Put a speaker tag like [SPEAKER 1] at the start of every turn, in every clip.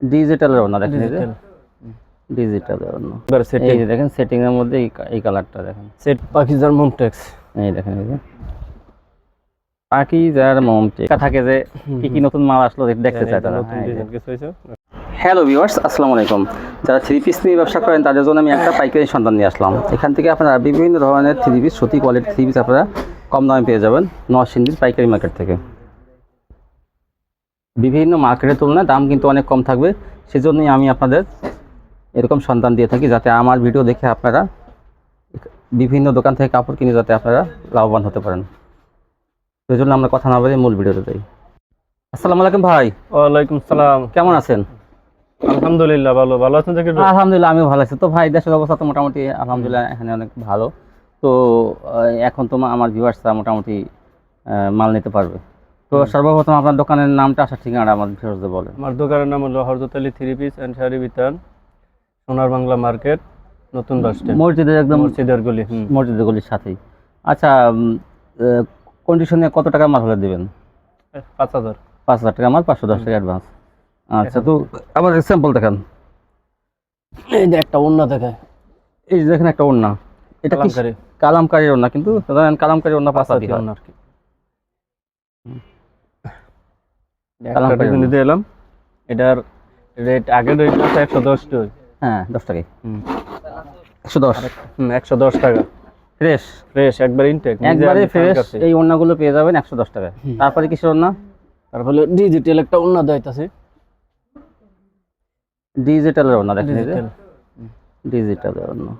[SPEAKER 1] ডিজিটালের ওনা দেখেন
[SPEAKER 2] ডিজিটাল
[SPEAKER 1] ওনা
[SPEAKER 2] এবার সেটিং
[SPEAKER 1] এই দেখেন সেটিং এর মধ্যে এই কালারটা দেখেন।
[SPEAKER 2] সেট পাকিস্তান মন্টেক্স
[SPEAKER 1] এই দেখেন এই যে। পাখি যার থাকে যে কি কি নতুন মাল আসলো দেখতে তারা। হ্যাঁ,
[SPEAKER 2] কিছু হয়েছে।
[SPEAKER 1] হ্যালো ভিউয়ার্স আসসালামু আলাইকুম। যারা থ্রি পিস নিয়ে ব্যবসা করেন তাদের জন্য আমি একটা পাইকারি সন্ধান নিয়ে আসলাম। এখান থেকে আপনারা বিভিন্ন ধরনের থ্রি পিস সত্যি কোয়ালিটি থ্রি পিস আপনারা কম দামে পেয়ে যাবেন নরসিংদীর পাইকারি মার্কেট থেকে। বিভিন্ন মার্কেটের তুলনায় দাম কিন্তু অনেক কম থাকবে। সেজন্যই আমি আপনাদের এরকম সন্ধান দিয়ে থাকি যাতে আমার ভিডিও দেখে আপনারা বিভিন্ন দোকান থেকে কাপড় কিনে যাতে আপনারা লাভবান হতে পারেন। সেই জন্য আমরা কথা না বলে মূল ভিডিওতে যাই। আসসালামু আলাইকুম ভাই।
[SPEAKER 2] ওয়ালাইকুম সালাম।
[SPEAKER 1] কেমন আছেন?
[SPEAKER 2] আলহামদুলিল্লাহ ভালো। ভালো আছেন
[SPEAKER 1] আলহামদুলিল্লাহ আমিও ভালো আছি। তো ভাই দেশের অবস্থা তো মোটামুটি আলহামদুলিল্লাহ এখানে অনেক ভালো। তো এখন তো আমার ভিউয়ার্সরা মোটামুটি মাল নিতে পারবে। তো সর্বপ্রথম আপনার দোকানের নামটা আসার ঠিকানাটা আমার ভিউয়ার্সদের বলেন।
[SPEAKER 2] আমার দোকানের নাম হলো হরজত Ali three piece and sari Bitan Sonar Bangla market নতুন বাস স্ট্যান্ড।
[SPEAKER 1] মসজিদের একদম
[SPEAKER 2] মসজিদের গলি হুম।
[SPEAKER 1] মসজিদের গলির সাথেই। আচ্ছা কন্ডিশনে কত টাকা মাল হলে দেবেন?
[SPEAKER 2] পাঁচ হাজার।
[SPEAKER 1] পাঁচ হাজার টাকা মাল পাঁচশো দশ টাকা অ্যাডভান্স আচ্ছা তো আবার স্যাম্পল দেখেন।
[SPEAKER 2] এই যে একটা অন্য দেখায়
[SPEAKER 1] এই যে দেখেন একটা ওড়না। এটা
[SPEAKER 2] কালামকারী।
[SPEAKER 1] কালামকারীর ওড়না? কিন্তু ধরেন কালামকারীর ওড়না পাঁচ হাজার
[SPEAKER 2] আর কি?
[SPEAKER 1] কালামকারী
[SPEAKER 2] একটা দিয়ে এলাম। এটার রেট আগের রেট আছে একশো দশ টাকা
[SPEAKER 1] হ্যাঁ দশ টাকায়।
[SPEAKER 2] হুম।
[SPEAKER 1] একশো দশ।
[SPEAKER 2] হুম একশো দশ টাকা।
[SPEAKER 1] ফ্রেশ
[SPEAKER 2] ফ্রেশ একবার ইনটেক
[SPEAKER 1] একবারে ফ্রেশ এই ওড়নাগুলো পেয়ে যাবেন একশো দশ টাকায়। তারপরে কিসের ওড়না
[SPEAKER 2] তারপরে ডিজিটাল একটা অন্য দাইতাছে
[SPEAKER 1] ডিজিটালের ওড়না দেখেন ডিজিটালের ওড়না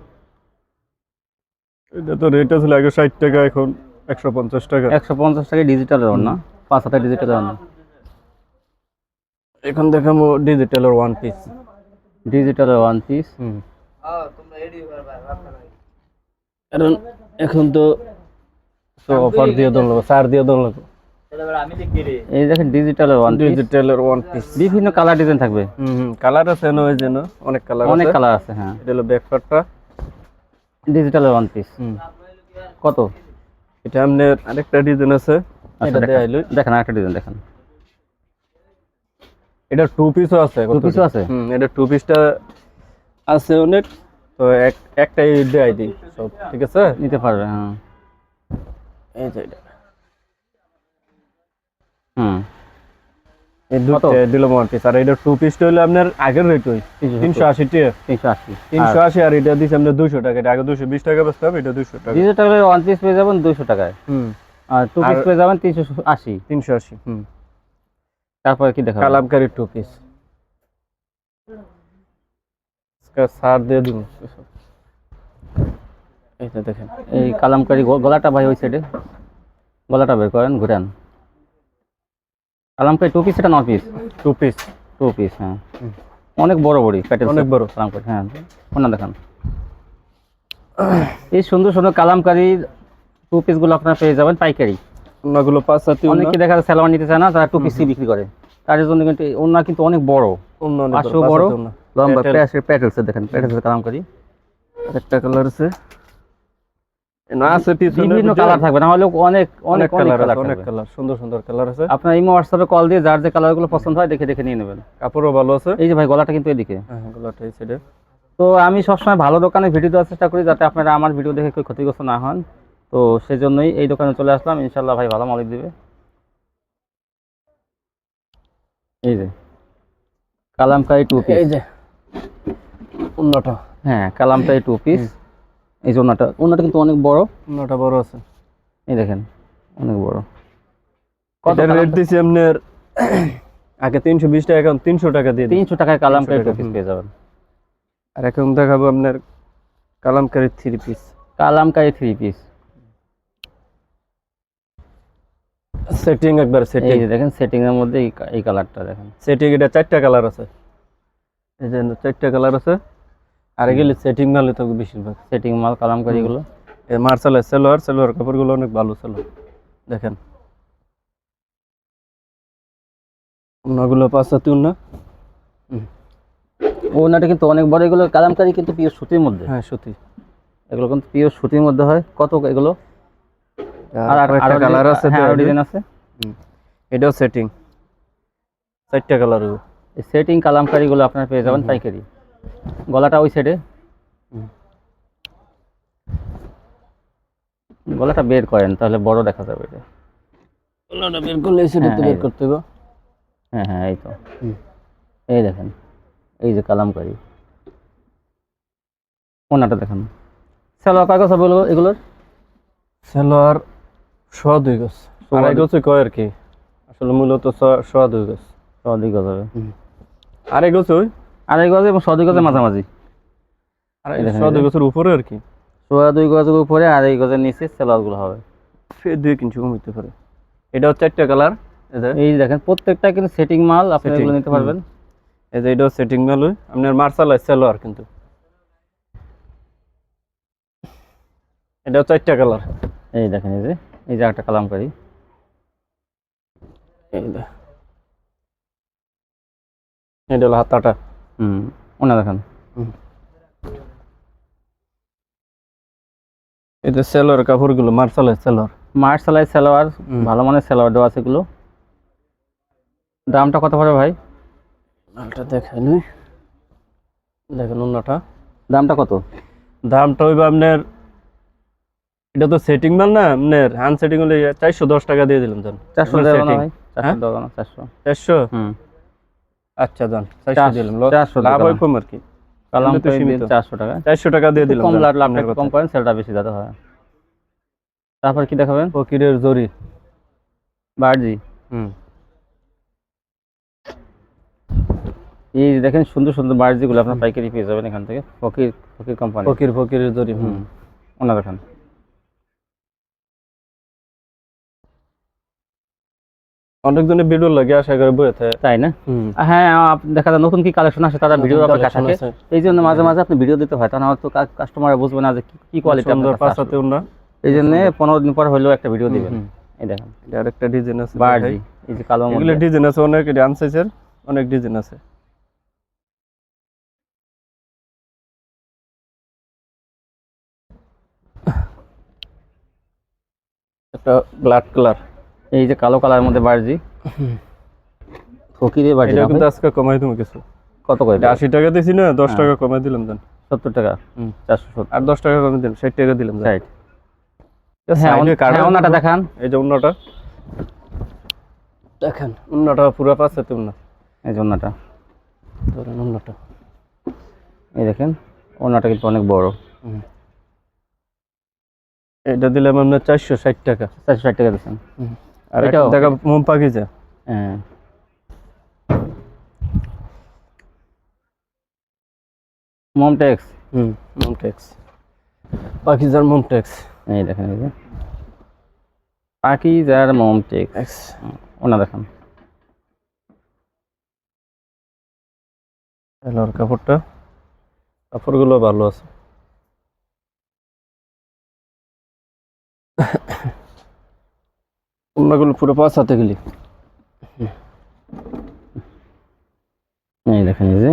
[SPEAKER 2] এটা তো রেট আছে আগে ষাট টাকা এখন একশো পঞ্চাশ টাকা।
[SPEAKER 1] একশো পঞ্চাশ টাকা ডিজিটালের ওড়না পাঁচ হাজার ডিজিটালের ওড়না
[SPEAKER 2] এখন দেখাবো ডিজিটালের ওয়ান পিস
[SPEAKER 1] ডিজিটালের ওয়ান পিস
[SPEAKER 2] হুম। কারণ এখন তো অফার দিয়ে দোন লাগবে সার দিয়ে দোন লাগবে।
[SPEAKER 1] এই দেখেন ডিজিটালের ওয়ান পিস
[SPEAKER 2] ডিজিটালের ওয়ান পিস
[SPEAKER 1] বিভিন্ন কালার ডিজাইন থাকবে।
[SPEAKER 2] হুম হুম কালার আছে না ওই যেন অনেক কালার
[SPEAKER 1] অনেক কালার আছে হ্যাঁ।
[SPEAKER 2] এটা হলো ব্যাকপার্টটা
[SPEAKER 1] ডিজিটালের ওয়ান পিস কত?
[SPEAKER 2] এটা আপনার আরেকটা ডিজাইন আছে।
[SPEAKER 1] আচ্ছা
[SPEAKER 2] এটা
[SPEAKER 1] দেখেন।
[SPEAKER 2] দেখাইলো
[SPEAKER 1] দেখেন আরেকটা ডিজাইন দেখেন।
[SPEAKER 2] এটা টু পিসও আছে
[SPEAKER 1] Two piece ও আছে?
[SPEAKER 2] হুম এটা টু পিসটা আছে অনেক। তো এক একটাই দেয় দিই সব ঠিক আছে?
[SPEAKER 1] নিতে পারবে হ্যাঁ।
[SPEAKER 2] এই যে এটা।
[SPEAKER 1] হুম।
[SPEAKER 2] এই দুটো দিলাম ওয়ান পিস আর এটা টু পিসটা হলো আপনার আগের রেট ওই তিনশো আশি টাকা
[SPEAKER 1] তিনশো আশি।
[SPEAKER 2] তিনশো আশি আর এটা দিচ্ছে আপনার দুশো টাকা এটা আগে দুশো বিশ টাকা বেচতে হবে এটা দুশো টাকা।
[SPEAKER 1] ডিজিটালের ওয়ান পিস পেয়ে যাবেন দুইশো টাকায়।
[SPEAKER 2] হুম।
[SPEAKER 1] আর টু পিস
[SPEAKER 2] আর-
[SPEAKER 1] পেয়ে যাবেন তিনশো আশি।
[SPEAKER 2] তিনশো আশি হুম।
[SPEAKER 1] তারপরে কি দেখা
[SPEAKER 2] কালামকারি টু পিস সার দিয়ে দিন এইটা দেখেন।
[SPEAKER 1] এই কালামকারি গলাটা ভাই ওই সাইডে গলাটা বের করেন ঘুরেন। কালামকারি টু পিস এটা ন piece
[SPEAKER 2] two piece
[SPEAKER 1] two piece হ্যাঁ। অনেক বড় বড়ি প্যাটেল
[SPEAKER 2] অনেক বড়।
[SPEAKER 1] কালামকারি হ্যাঁ। ওনা দেখান। এই সুন্দর সুন্দর কালামকারি টু পিসগুলো আপনারা পেয়ে যাবেন পাইকারি।
[SPEAKER 2] অন্যগুলো পাঁচ
[SPEAKER 1] অনেকে দেখা যায় নিতে চায় না তারা টু বিক্রি করে। তার জন্য কিন্তু ওনা কিন্তু অনেক বড়। পাঁচশো বড়। লম্বা। প্যাটেলসের দেখেন প্যাটেলসের কালামকারি
[SPEAKER 2] একটা কালার আছে। না আছে পিছনে
[SPEAKER 1] বিভিন্ন কালার থাকবে না হলে অনেক অনেক
[SPEAKER 2] অনেক
[SPEAKER 1] অনেক
[SPEAKER 2] কালার
[SPEAKER 1] কালার
[SPEAKER 2] অনেক কালার সুন্দর সুন্দর কালার আছে।
[SPEAKER 1] আপনার ইমো হোয়াটসঅ্যাপে কল দিয়ে যার যে কালারগুলো পছন্দ হয় দেখে দেখে নিয়ে নেবেন।
[SPEAKER 2] কাপড়ও ভালো আছে।
[SPEAKER 1] এই যে ভাই গলাটা কিন্তু এদিকে।
[SPEAKER 2] হ্যাঁ গলাটা এই সাইডে
[SPEAKER 1] তো আমি সবসময় ভালো দোকানে ভিডিও দেওয়ার চেষ্টা করি যাতে আপনারা আমার ভিডিও দেখে কেউ ক্ষতিগ্রস্ত না হন। তো সেজন্যই এই দোকানে চলে আসলাম। ইনশাল্লাহ ভাই ভালো মালিক দিবে। এই যে কালামকারি টু পিস
[SPEAKER 2] এই যে অন্যটা
[SPEAKER 1] হ্যাঁ কালামকারি টু পিস এই যে ওনাটা ওনাটা কিন্তু অনেক বড়।
[SPEAKER 2] অন্যটা বড় আছে।
[SPEAKER 1] এই দেখেন অনেক বড়। কত
[SPEAKER 2] রেট দিছি আপনার আগে তিনশো বিশ টাকা এখন তিনশো টাকা দিয়ে
[SPEAKER 1] তিনশো টাকায় কালামকারি টু পিস পেয়ে যাবেন।
[SPEAKER 2] আর এখন দেখাবো আপনার kalamkari three piece
[SPEAKER 1] kalamkari three piece
[SPEAKER 2] setting একবার সেটিং
[SPEAKER 1] এই দেখেন সেটিং এর মধ্যে এই কালারটা দেখেন।
[SPEAKER 2] সেটিং এটা চারটা কালার আছে। এই যে চারটা কালার আছে। আর এগুলি সেটিং ভালো থাকবে বেশিরভাগ
[SPEAKER 1] সেটিং মাল কালামকারি গুলো
[SPEAKER 2] এই মার্শালের সেলোয়ার সেলোয়ার কাপড়গুলো অনেক ভালো ছিল দেখেন। অন্যগুলো পাঁচ সাত না?
[SPEAKER 1] ওনাটা কিন্তু অনেক বড় এগুলো কালামকারি কিন্তু পিওর সুতির মধ্যে।
[SPEAKER 2] হ্যাঁ সত্যি
[SPEAKER 1] এগুলো কিন্তু পিওর সুতির মধ্যে হয়। কত এগুলো? আর আর
[SPEAKER 2] কালার আছে
[SPEAKER 1] হ্যাঁ ডিজাইন আছে।
[SPEAKER 2] এটাও সেটিং চারটা কালার
[SPEAKER 1] এই সেটিং কালামকারিগুলো আপনারা পেয়ে যাবেন পাইকারি। গলাটা ওই সাইডে গলাটা বের করেন তাহলে বড় দেখা যাবে এটা।
[SPEAKER 2] ওলাটা বের করলে সেটা তো
[SPEAKER 1] হ্যাঁ,
[SPEAKER 2] বের
[SPEAKER 1] এই-
[SPEAKER 2] করতে হবে।
[SPEAKER 1] হ্যাঁ হ্যাঁ এই তো। এই দেখেন এই যে কালামকারি। ওনাটা দেখেন। সালোয়ার কাগজ হবে এগুলোর?
[SPEAKER 2] সেলোয়ার সোয়া দুই গজ। আড়াই
[SPEAKER 1] দুই-
[SPEAKER 2] কয় আর কি? আসলে মূলত সোয়া- সোয়া দুই গজ।
[SPEAKER 1] সদিক গজ হবে।
[SPEAKER 2] আড়াই গজ ওই?
[SPEAKER 1] আড়াই গজ এবং সদিক গজের মাঝামাঝি।
[SPEAKER 2] সোয়া দুই। গজের উপরে আর কি?
[SPEAKER 1] সোয়া দুই গজের উপরে আড়াই গজের নিচে সালোয়ারগুলো হবে।
[SPEAKER 2] ফের দুই ইঞ্চি কম হইতে পারে। এটা হচ্ছে চারটা কালার। এই
[SPEAKER 1] দেখেন প্রত্যেকটা কিন্তু সেটিং মাল আপনি এগুলো নিতে পারবেন।
[SPEAKER 2] এই যে এটাও সেটিং মাল আপনার মার্শাল সেলোয়ার কিন্তু। এটাও চারটা কালার।
[SPEAKER 1] এই দেখেন এই যে। এই যে একটা কালামকারি
[SPEAKER 2] এটা হলো হাতাটা।
[SPEAKER 1] হুম ওনা দেখেন।
[SPEAKER 2] যে সেলোয়ার কাপড়গুলো মার্শাল আছে সেলোয়ার।
[SPEAKER 1] মার সেলাই সালোয়ার। ভালো মানের সালোয়ার দেওয়া আছে এগুলো। দামটা কত পড়ে ভাই?
[SPEAKER 2] মালটা দেখাই নই দেখেন অন্যটা
[SPEAKER 1] দামটা কত?
[SPEAKER 2] দামটা হইবে আপনার এটা তো সেটিং মাল না আপনার হ্যান্ড সেটিং হলে চারশো দশ টাকা দিয়ে দিলাম জান।
[SPEAKER 1] চারশো চারশো
[SPEAKER 2] হ্যাঁ?
[SPEAKER 1] চারশো।
[SPEAKER 2] চারশো?
[SPEAKER 1] হুম।
[SPEAKER 2] আচ্ছা জান চারশো
[SPEAKER 1] চারশো-
[SPEAKER 2] দিলাম
[SPEAKER 1] চারশো
[SPEAKER 2] লাভ হয় কম আর কি। সীমিত।
[SPEAKER 1] দিয়ে চারশো টাকা।
[SPEAKER 2] চারশো টাকা দিয়ে দিলাম
[SPEAKER 1] কম লাভ
[SPEAKER 2] আপনার কথা।
[SPEAKER 1] কম করেন সেলটা বেশি যাতে হয়। তারপর কি দেখাবেন?
[SPEAKER 2] ফকিরের জরি।
[SPEAKER 1] বার্জি।
[SPEAKER 2] হুম।
[SPEAKER 1] এই যে দেখেন সুন্দর সুন্দর বার্জিগুলো আপনার পাইকারি পেয়ে যাবেন এখান থেকে ফকির ফকির কোম্পানি
[SPEAKER 2] ফকির ফকিরের জরি হুম।
[SPEAKER 1] ওনা দেখেন।
[SPEAKER 2] অনেকজনের ভিডিও লাগে আশা করে বইতে
[SPEAKER 1] তাই না? হ্যাঁ দেখা যায় নতুন কি কালেকশন আসে তারা ভিডিও অপেক্ষা
[SPEAKER 2] collection
[SPEAKER 1] থাকে। এই জন্য মাঝে মাঝে আপনি ভিডিও দিতে হয় তাহলে আমার তো কাস্টমার বুঝবে না যে কি- কোয়ালিটি
[SPEAKER 2] সুন্দর পাঁচাতে না
[SPEAKER 1] এই জন্য পনেরো দিন পর হলেও একটা ভিডিও দিবেন। এই দেখেন।
[SPEAKER 2] আর একটা ডিজাইন আছে
[SPEAKER 1] বার্জি এই যে কালো
[SPEAKER 2] এগুলো ডিজাইন আছে অনেক আনসাইজের অনেক ডিজাইন আছে। একটা ব্ল্যাক কালার
[SPEAKER 1] এই যে কালো কালার মধ্যে বার্জি ফকিরে বার্জি
[SPEAKER 2] এটা কিন্তু আজকে কমাই তুমি কিছু।
[SPEAKER 1] কত করে
[SPEAKER 2] এটা আশি টাকা দিছি না দশ
[SPEAKER 1] হ্যাঁ।
[SPEAKER 2] টাকা কমাই দিলাম জান
[SPEAKER 1] সত্তর টাকা?
[SPEAKER 2] হুম।
[SPEAKER 1] চারশো সত্তর।
[SPEAKER 2] আর দশ টাকা কমাই দিলাম ষাট টাকা দিলাম জান।
[SPEAKER 1] রাইট
[SPEAKER 2] এটা
[SPEAKER 1] হ্যাঁ
[SPEAKER 2] side এ
[SPEAKER 1] ওন-
[SPEAKER 2] কাটা
[SPEAKER 1] হ্যাঁ, ওনাটা দেখান।
[SPEAKER 2] এই যে অন্যটা। দেখেন। অন্যটা পুরো পাঁচাতে না
[SPEAKER 1] এই যে ওনাটা
[SPEAKER 2] ধরেন অন্যটা।
[SPEAKER 1] এই দেখেন ওনাটা কিন্তু অনেক বড়।
[SPEAKER 2] এটা দিলাম আপনার চারশো ষাট টাকা।
[SPEAKER 1] চারশো ষাট টাকা দিচ্ছেন।
[SPEAKER 2] আর
[SPEAKER 1] এটাও?
[SPEAKER 2] দেখা মোম পাখিজা
[SPEAKER 1] হ্যাঁ। মমটেক্স
[SPEAKER 2] হুম মোম ট্যাক্স। পাখিজার মোম ট্যাক্স।
[SPEAKER 1] এই দেখেন এই যে। পাকিজার মমটেক্স ওনা দেখেন।
[SPEAKER 2] এলোর কাপড়টা কাপড়গুলো ভালো আছে। অন্যগুলো পুরো পাঁচ হাতে গেলি।
[SPEAKER 1] এই দেখেন এই যে।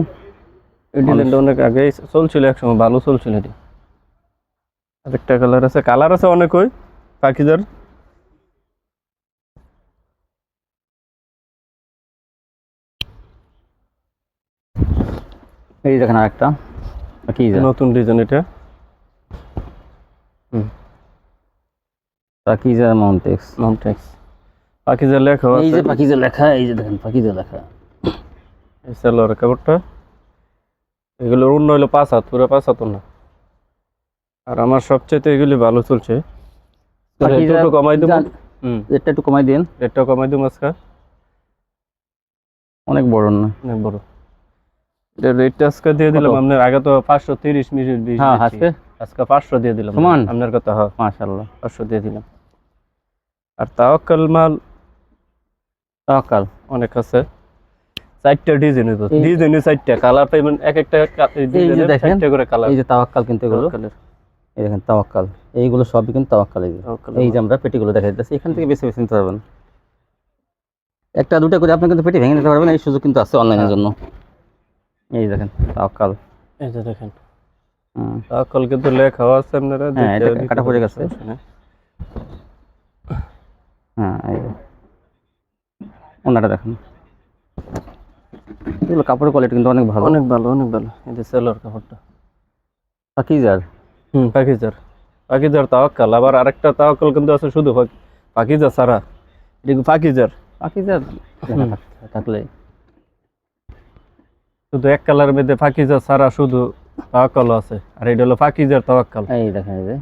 [SPEAKER 2] এই ডিজাইনটা অনেক আগে চলছিল একসময় ভালো চলছিল এটি। আরেকটা কালার আছে কালার আছে অনেক ওই পাখিজার
[SPEAKER 1] এই দেখেন আরেকটা। পাকিজা
[SPEAKER 2] নতুন ডিজাইন এটা।
[SPEAKER 1] পাকিজার মমটেক্স
[SPEAKER 2] নাম ট্যাক্স পাখিজার লেখা
[SPEAKER 1] এই যে পাকিজা লেখা এই যে দেখেন পাকিজা লেখা।
[SPEAKER 2] এই সালোয়ার কাপড়টা। এগুলোর অন্য হলো পাঁচ হাত পুরো পাঁচ হাত না আর আমার সবচেয়ে এগুলি ভালো চলছে। একটু কমাই দেবো? হুম।
[SPEAKER 1] রেটটা একটু কমাই দিন।
[SPEAKER 2] রেটটা কমাই দেবো আজকে?
[SPEAKER 1] অনেক বড় না।
[SPEAKER 2] অনেক বড়। এটা রেটটা আজকে দিয়ে দিলাম আপনার আগে তো পাঁচশো তিরিশ মিনিট বিশ
[SPEAKER 1] হ্যাঁ আজকে?
[SPEAKER 2] আজকে পাঁচশো দিয়ে দিলাম।
[SPEAKER 1] সমান?
[SPEAKER 2] আপনার কথা হ্যাঁ।
[SPEAKER 1] মাশাআল্লাহ।
[SPEAKER 2] পাঁচশো দিয়ে দিলাম। আর তাওয়াক্কাল মাল
[SPEAKER 1] তাওয়াক্কাল
[SPEAKER 2] অনেক আছে। চারটা ডিজাইন হইব।
[SPEAKER 1] এই-
[SPEAKER 2] ডিজাইনে চারটা। কালার পাইবেন এক একটা চারটা করে কালার
[SPEAKER 1] এই যে তাওয়াক্কাল কিন্তু এগুলো। এই দেখেন তাওয়াক্কাল। এইগুলো সবই কিন্তু তাওয়াক্কাল এই যে। এই যে আমরা পেটিগুলো দেখা যাচ্ছে এখান থেকে বেছে বেছে নিতে পারবেন। একটা দুটা করে আপনি কিন্তু পেটি ভেঙে নিতে পারবেন এই সুযোগ কিন্তু আছে অনলাইনের
[SPEAKER 2] হ্যাঁ।
[SPEAKER 1] জন্য। এই দেখেন তাওয়াক্কাল।
[SPEAKER 2] এই যে দেখেন। তাওয়াক্কাল কিন্তু লেখা আছে আপনারা
[SPEAKER 1] হ্যাঁ, এটা কাটা পড়ে গেছে। হ্যাঁ এই ওনাটা দেখেন। এগুলো কাপড়ের কোয়ালিটি কিন্তু অনেক ভালো।
[SPEAKER 2] অনেক ভালো অনেক ভালো। এই যে সেলোয়ার কাপড়টা।
[SPEAKER 1] পাকিজার?
[SPEAKER 2] হুম পাকিজার। পাকিজার তাওয়াক্কাল। আবার আরেকটা তাওয়াক্কাল কিন্তু আছে শুধু পাকিজা সারা এটা পাকিজার?
[SPEAKER 1] পাকিজার? থাকলে
[SPEAKER 2] শুধু এক কালারের মধ্যে পাকিজা সারা শুধু তাওয়াক্কাল আছে। আর এটা হলো পাকিজার তাওয়াক্কাল।
[SPEAKER 1] এই দেখেন এই যে।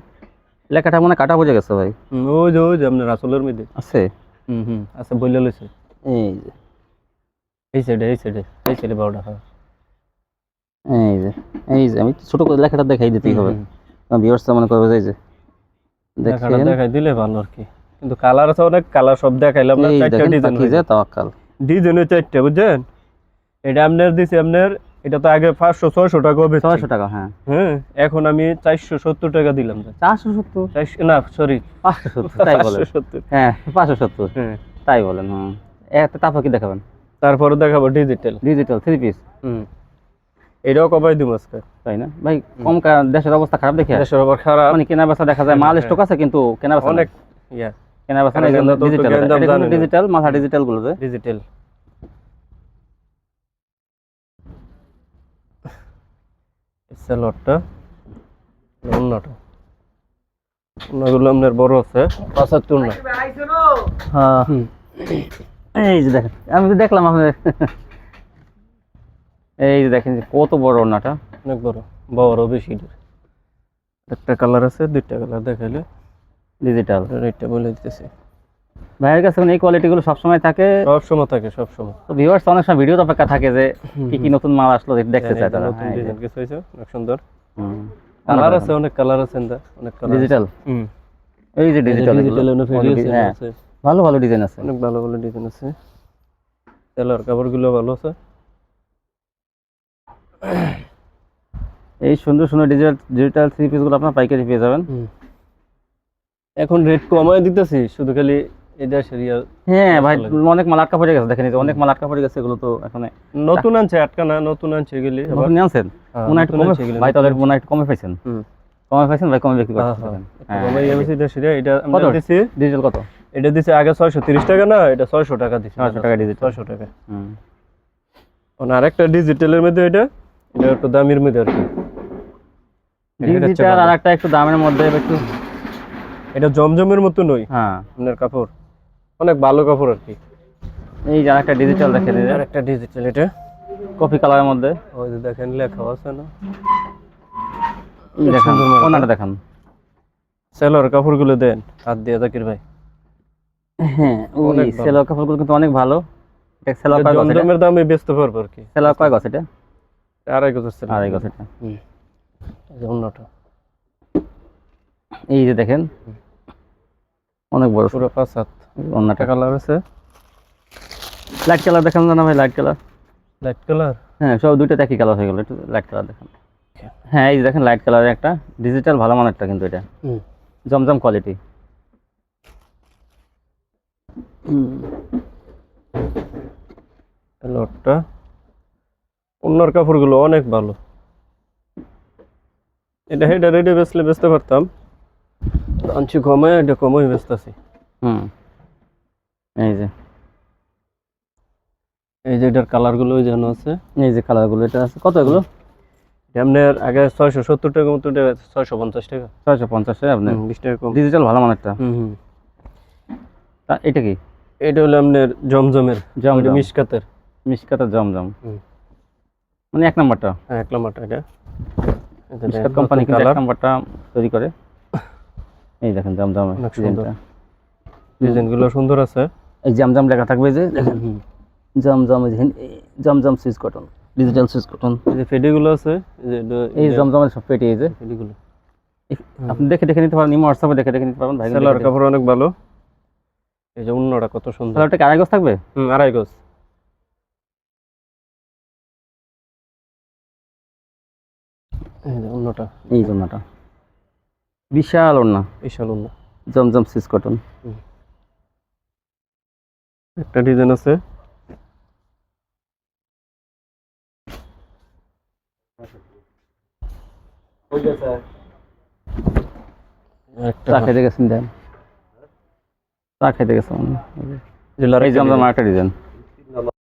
[SPEAKER 1] লেখাটা মনে কাটা বোঝা গেছে ভাই।
[SPEAKER 2] ওই যে ওই যে আপনার আসলের মধ্যে।
[SPEAKER 1] আছে?
[SPEAKER 2] হুম হুম আছে বললে লইছে।
[SPEAKER 1] এই যে
[SPEAKER 2] এই সাইডে এই সাইডে এই সাইডে বারোটা হয়।
[SPEAKER 1] এই যে এই যে আমি ছোট করে লেখাটা দেখাই দিতেই হবে
[SPEAKER 2] হুম,
[SPEAKER 1] মনে করবে এই যে
[SPEAKER 2] দেখাটা দেখাই দিলে ভালো আর কি। কিন্তু কালার আছে অনেক কালার সব দেখাইলাম না চারটা ডিজাইন
[SPEAKER 1] পাকিজা তাওয়াক্কাল।
[SPEAKER 2] ডিজাইন চারটা বুঝছেন? এটা আপনার দিছি আপনার এটা তো আগে পাঁচশো ছয়শো টাকা হবে
[SPEAKER 1] ছয়শো টাকা হ্যাঁ।
[SPEAKER 2] হ্যাঁ এখন আমি চারশো সত্তর টাকা দিলাম।
[SPEAKER 1] চারশো সত্তর?
[SPEAKER 2] না সরি
[SPEAKER 1] পাঁচশো সত্তর তাই বলেন।
[SPEAKER 2] সত্তর।
[SPEAKER 1] হ্যাঁ পাঁচশো সত্তর।
[SPEAKER 2] হ্যাঁ।
[SPEAKER 1] তাই বলেন একটা তারপর কি দেখাবেন?
[SPEAKER 2] তারপরে দেখাবো ডিজিটাল
[SPEAKER 1] ডিজিটাল থ্রি পিস
[SPEAKER 2] হুম। এটাও কমাই দিব আজকে।
[SPEAKER 1] তাই না? ভাই কম দেশের অবস্থা খারাপ দেখে।
[SPEAKER 2] দেশের আবার খারাপ।
[SPEAKER 1] মানে কেনা বেচা দেখা যায় মাল স্টক আছে কিন্তু কেনা বেচা
[SPEAKER 2] অনেক ইয়া।
[SPEAKER 1] কেনা বেচা ডিজিটাল ডিজিটাল মাথা ডিজিটাল গুলোতে
[SPEAKER 2] ডিজিটাল স্যালোয়ারটা অন্যটা। অন্যগুলো আপনার বড় আছে। পাঁচাত্তর না।
[SPEAKER 1] হ্যাঁ। এই যে দেখেন আমি তো দেখলাম আপনার এই যে দেখেন কত বড় ওনাটা
[SPEAKER 2] অনেক বড় বড় বেশি একটা কালার আছে দুইটা কালার দেখাইলে
[SPEAKER 1] ডিজিটাল
[SPEAKER 2] রেটটা বলে দিতেছি।
[SPEAKER 1] ভাইয়ের কাছে এই কোয়ালিটি গুলো সবসময় থাকে?
[SPEAKER 2] সব সময় থাকে সব সময়
[SPEAKER 1] তো ভিউয়ার্স অনেক সময় ভিডিও অপেক্ষা থাকে যে কি কি নতুন মাল আসলো দেখতে চায় তারা।
[SPEAKER 2] নতুন ডিজাইন কিছু হয়েছে অনেক সুন্দর। কালার আছে অনেক কালার আছে অনেক কালার
[SPEAKER 1] ডিজিটাল
[SPEAKER 2] হুম।
[SPEAKER 1] এই যে ডিজিটাল
[SPEAKER 2] ডিজিটাল
[SPEAKER 1] হ্যাঁ। ভালো ভালো ডিজাইন আছে।
[SPEAKER 2] অনেক ভালো ভালো ডিজাইন আছে। তেলার কাপড়গুলো ভালো আছে।
[SPEAKER 1] এই সুন্দর সুন্দর ডিজিটাল ডিজিটাল থ্রি পিসগুলো আপনার পাইকারি পেয়ে যাবেন।
[SPEAKER 2] এখন রেট কমায় দিতেছি শুধু খালি দেশের ইয়া
[SPEAKER 1] হ্যাঁ ভাই অনেক মাল আটকা পড়ে গেছে দেখেন অনেক মাল আটকা পড়ে গেছে এগুলো তো এখন
[SPEAKER 2] নতুন আনছে আটকা না নতুন আনছে এগুলি।
[SPEAKER 1] নতুন আনছেন?
[SPEAKER 2] হ্যাঁ,
[SPEAKER 1] মনে হয় একটু কমে ভাই
[SPEAKER 2] তাহলে।
[SPEAKER 1] মনে হয় একটু কমে পাইছেন।
[SPEAKER 2] হুম।
[SPEAKER 1] কমে পাইছেন ভাই কমে বিক্রি
[SPEAKER 2] হ্যাঁ,
[SPEAKER 1] করতে
[SPEAKER 2] হ্যাঁ। একটু কমাই আমি দেশের এটা এটা? আমরা দিছি।
[SPEAKER 1] ডিজিটাল কত?
[SPEAKER 2] এটা দিছে আগে ছয়শো তিরিশ টাকা না এটা ছয়শো টাকা দিছি।
[SPEAKER 1] ছয়শো টাকা ডিজিটাল
[SPEAKER 2] ছয়শো টাকা।
[SPEAKER 1] হুম।
[SPEAKER 2] আর আরেকটা ডিজিটালের মধ্যে এটা এটা একটু দামের মধ্যে আর কি।
[SPEAKER 1] ডিজিটাল আর একটা একটু দামের মধ্যে একটু
[SPEAKER 2] এটা জমজমের মতো নই
[SPEAKER 1] হ্যাঁ।
[SPEAKER 2] আপনার কাপড়। অনেক ভালো কাপড় আর কি।
[SPEAKER 1] এই যে একটা ডিজিটাল দেখেন এই যে
[SPEAKER 2] আর একটা ডিজিটাল এটা।
[SPEAKER 1] কফি কালারের মধ্যে।
[SPEAKER 2] ওই যে দেখেন লেখা আছে না?
[SPEAKER 1] এই দেখেন। ওনাটা দেখান।
[SPEAKER 2] সেলোয়ার কাপড়গুলো দেন হাত দিয়ে জাকির ভাই।
[SPEAKER 1] হ্যাঁ ওই। কাপড়গুলো কিন্তু অনেক ভালো। এটা কয়
[SPEAKER 2] জমজমের দামে বেচতে পারব আর কি।
[SPEAKER 1] কয় গজ এটা?
[SPEAKER 2] আড়াই
[SPEAKER 1] আড়াই গজ এটা।
[SPEAKER 2] হুম। অন্যটা।
[SPEAKER 1] এই যে দেখেন অনেক বড়
[SPEAKER 2] পুরো পাঁচ হাত।
[SPEAKER 1] অন্যটা।
[SPEAKER 2] কালার আছে।
[SPEAKER 1] লাইট কালার দেখান না ভাই লাইট কালার
[SPEAKER 2] লাইট কালার
[SPEAKER 1] হ্যাঁ সব দুইটা একই কালার হয়ে গেল একটু লাইট কালার দেখান। হ্যাঁ এই যে দেখেন লাইট কালারের একটা। ডিজিটাল ভালো মানেরটা কিন্তু এটা। জমজম কোয়ালিটি
[SPEAKER 2] লটটা। অন্যর কাপড়গুলো অনেক ভালো। এটা হেডা রেডি বেচলে বেচতে পারতাম। আনছি কমে এটা কমই বেচতেছি
[SPEAKER 1] হুম। এই যে।
[SPEAKER 2] এই যে এটার কালারগুলো ওই যেন আছে।
[SPEAKER 1] এই যে কালারগুলো এটা আছে। কত এগুলো?
[SPEAKER 2] আপনার আগে ছয়শো সত্তর টাকা মতো ছয়শো পঞ্চাশ টাকা।
[SPEAKER 1] ছয়শো পঞ্চাশ টাকা আপনার।
[SPEAKER 2] বিশ টাকা কম।
[SPEAKER 1] ডিজিটাল ভালো মানেরটা।
[SPEAKER 2] হুম হুম।
[SPEAKER 1] এটা কি?
[SPEAKER 2] এটা হলো আপনার জমজমের
[SPEAKER 1] জমজম।
[SPEAKER 2] ওইটা মিশকাতের
[SPEAKER 1] মিসকাতের জমজম। মানে এক নাম্বারটা।
[SPEAKER 2] হ্যাঁ এক নম্বরটা এটা।
[SPEAKER 1] মিসকাত কোম্পানি কিন্তু এক নাম্বারটা তৈরি করে। এই দেখেন জমজম।
[SPEAKER 2] ডিজাইনগুলো সুন্দর আছে।
[SPEAKER 1] এই জমজম লেখা থাকবে যে দেখেন। Zamzam Zamzam Swiss cotton digital Swiss cotton.
[SPEAKER 2] এই যে ফেডিগুলো আছে এই
[SPEAKER 1] জমজমের সব পেটি এই যে।
[SPEAKER 2] ফেডিগুলো
[SPEAKER 1] আপনি দেখে দেখে নিতে পারেন হোয়াটসঅ্যাপে দেখে দেখে নিতে পারবেন ভাই
[SPEAKER 2] সেলার কাপড় অনেক ভালো। এই যে অন্যটা কত সুন্দর।
[SPEAKER 1] কালারটা কি আড়াই গজ থাকবে?
[SPEAKER 2] হুম আড়াই গজ। এই যে অন্যটা
[SPEAKER 1] এই বিশাল ওড়না
[SPEAKER 2] বিশাল অন্য
[SPEAKER 1] জমজম সুইচ কটন।
[SPEAKER 2] একটা ডিজাইন আছে। একটা
[SPEAKER 1] গেছেন দেন। চা খাইতে এই জমজম ডিজাইন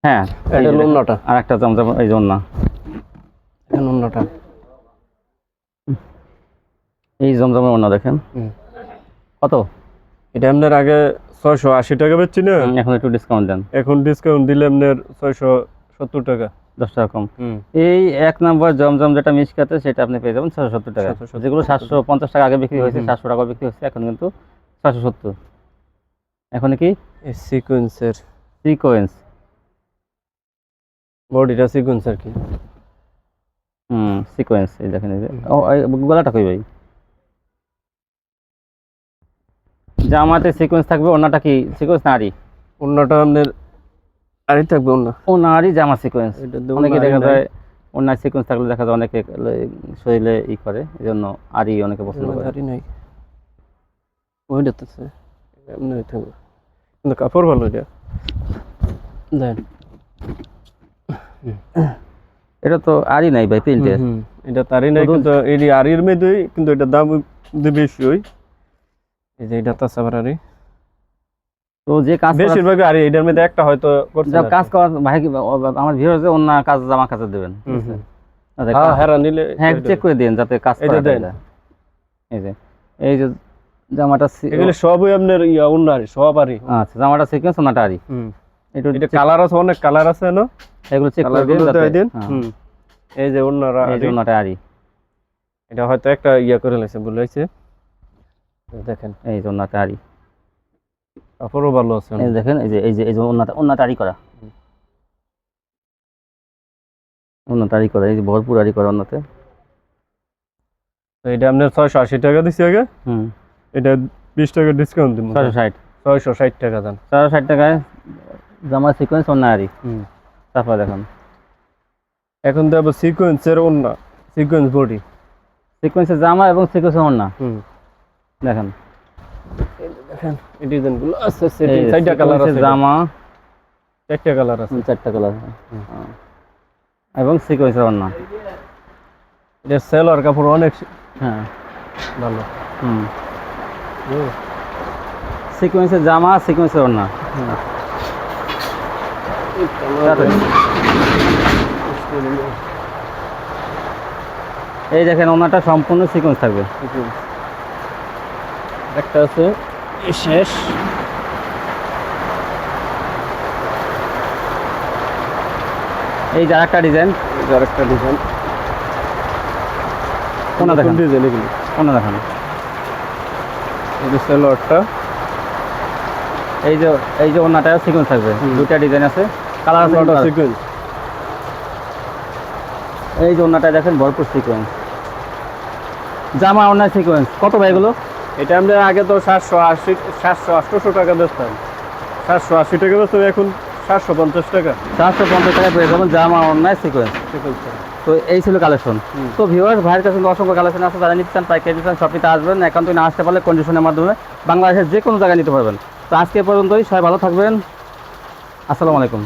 [SPEAKER 1] হ্যাঁ
[SPEAKER 2] এটা অন্যটা
[SPEAKER 1] আর একটা জমজম এই জন্য
[SPEAKER 2] অন্যটা
[SPEAKER 1] এই জমজমের অন্য দেখেন। কত?
[SPEAKER 2] এটা আপনার আগে ছয়শো আশি টাকা বেচছি না?
[SPEAKER 1] এখন একটু ডিসকাউন্ট দেন।
[SPEAKER 2] এখন ডিসকাউন্ট দিলে আপনার ছয়শো সত্তর টাকা।
[SPEAKER 1] দশ টাকা কম। এই এক নম্বর জমজম যেটা মিসকাতে সেটা আপনি পেয়ে যাবেন ছশো সত্তর টাকা।
[SPEAKER 2] 770
[SPEAKER 1] যেগুলো সাতশো পঞ্চাশ টাকা আগে বিক্রি হয়েছে সাতশো টাকা বিক্রি হচ্ছে এখন কিন্তু ছশো সত্তর। এখন কি?
[SPEAKER 2] সিকোয়েন্সের
[SPEAKER 1] সিকোয়েন্স
[SPEAKER 2] বডিটা সিকোয়েন্স আর কি?
[SPEAKER 1] হুম সিকোয়েন্স এই দেখেন ও গলাটা কই ভাই? জামাতে সিকোয়েন্স থাকবে ওনাটা কি সিকোয়েন্স না আরি
[SPEAKER 2] অন্যটা আপনার আরই থাকবে অন্য
[SPEAKER 1] ও না জামা সিকোয়েন্স অনেকে দেখা যায় অন্য সিকোয়েন্স থাকলে দেখা যায় অনেকে শরীরে ই করে এই জন্য আরি অনেকে পছন্দ করে।
[SPEAKER 2] আড়ি নাই। ওইটা তো এমনি থাকবে। কিন্তু কাপড় ভালো এটা। দেন।
[SPEAKER 1] এটা তো আরি নাই ভাই প্রিন্টের।
[SPEAKER 2] এটা তারই নাই কিন্তু এটি আরির মধ্যেই কিন্তু এটা দাম বেশি ওই। এই যে এটা তাছ আবার আরি
[SPEAKER 1] তো যে কাজ করা-
[SPEAKER 2] বেশিরভাগ আরি এটার মধ্যে একটা হয়তো করছে
[SPEAKER 1] যা কাজ করার ভাই কি- আমার ভিউয়ার্সে অন্য কাজ জামা কাজে দেবেন। যাতে
[SPEAKER 2] হ্যাঁ হ্যাঁ নিলে
[SPEAKER 1] হ্যাঁ চেক করে দিন যাতে কাজ
[SPEAKER 2] যে
[SPEAKER 1] করা
[SPEAKER 2] দেন।
[SPEAKER 1] যায় এই যে এই যে জামাটা
[SPEAKER 2] এগুলো সবই আপনার ইয়া আরি সব আরি
[SPEAKER 1] আচ্ছা জামাটা সিকোয়েন্স ওনাটা আরি
[SPEAKER 2] হুম।
[SPEAKER 1] একটু
[SPEAKER 2] এটা কালার আছে অনেক কালার আছে না?
[SPEAKER 1] এগুলো চেক করে দিন যাতে
[SPEAKER 2] দিন।
[SPEAKER 1] হ্যাঁ,
[SPEAKER 2] হুম। এই যে অন্যরা
[SPEAKER 1] এই যে।
[SPEAKER 2] আরি এটা হয়তো একটা ইয়া করে বলে লাগছে দেখেন।
[SPEAKER 1] এই যে ওনাটা আরি
[SPEAKER 2] কাপড়ও ভালো আছে
[SPEAKER 1] এই দেখেন এই যে এই যে এই যে ওনাটা আরি করা। আরি করা এই যে ভরপুর আরি করা ওনাতে
[SPEAKER 2] তো এটা আপনার ছয়শো আশি টাকা দিচ্ছি আগে।
[SPEAKER 1] হুম।
[SPEAKER 2] এটা বিশ টাকা ডিসকাউন্ট দিব।
[SPEAKER 1] ছয়শো ষাট।
[SPEAKER 2] ছয়শো ষাট টাকা দেন
[SPEAKER 1] ছয়শো ষাট টাকায় জামা সিকোয়েন্স ওনা আরি
[SPEAKER 2] হুম।
[SPEAKER 1] তারপর দেখুন।
[SPEAKER 2] এখন দেবো সিকোয়েন্সের অন্য সিকোয়েন্স বডি
[SPEAKER 1] সিকোয়েন্সের জামা এবং সিকোয়েন্সের ওনা দেখেন।
[SPEAKER 2] দেখেন এই ডিজাইনগুলো
[SPEAKER 1] এই
[SPEAKER 2] চারটা কালার আছে।
[SPEAKER 1] জামা।
[SPEAKER 2] চারটা কালার আছে।
[SPEAKER 1] চারটা কালার
[SPEAKER 2] হুম।
[SPEAKER 1] এবং সিকোয়েন্সের ওনা
[SPEAKER 2] এটা সেলার কাপড় অনেক
[SPEAKER 1] হ্যাঁ।
[SPEAKER 2] ভালো।
[SPEAKER 1] হুম। সিকোয়েন্সের জামা সিকোয়েন্সের ওনা এই দেখেন ওনাটা সম্পূর্ণ সিকোয়েন্স থাকবে।
[SPEAKER 2] একটা আছে শেষ।
[SPEAKER 1] এই যে আরেকটা ডিজাইন।
[SPEAKER 2] যার একটা ডিজাইন।
[SPEAKER 1] কোনটা দেখেন?
[SPEAKER 2] ডিজাইন এগুলো।
[SPEAKER 1] কোনটা দেখেন?
[SPEAKER 2] এই যে
[SPEAKER 1] এই যে এই যে ওনাটা সিকোয়েন্স থাকবে। দুটা ডিজাইন আছে। কালার
[SPEAKER 2] সিকোয়েন্স
[SPEAKER 1] এই যে ওনাটা দেখেন ভরপুর সিকোয়েন্স জামা ওনা সিকোয়েন্স কত ভাই এগুলো?
[SPEAKER 2] এটা আমরা আগে তো সাতশো আশি সাতশো আটশোশো টাকা বেচতাম। সাতশো আশি টাকা বেচতাম এখন সাতশো পঞ্চাশ টাকা।
[SPEAKER 1] চারশো পঞ্চাশ টাকা পেয়ে যাবেন জামা অন্যায় সিকোয়েন্স তো এই ছিল কালেকশন তো ভিউয়ার্স ভাইয়ের কাছে অসংখ্য কালেকশন আছে যারা নিতে চান পাইকারি নিতে চান নিতে আসবেন। তুই না আসতে পারলে কন্ডিশনের মাধ্যমে বাংলাদেশের যে কোনো জায়গায় নিতে পারবেন। তো আজকে পর্যন্তই সবাই ভালো থাকবেন। আসসালামু আলাইকুম।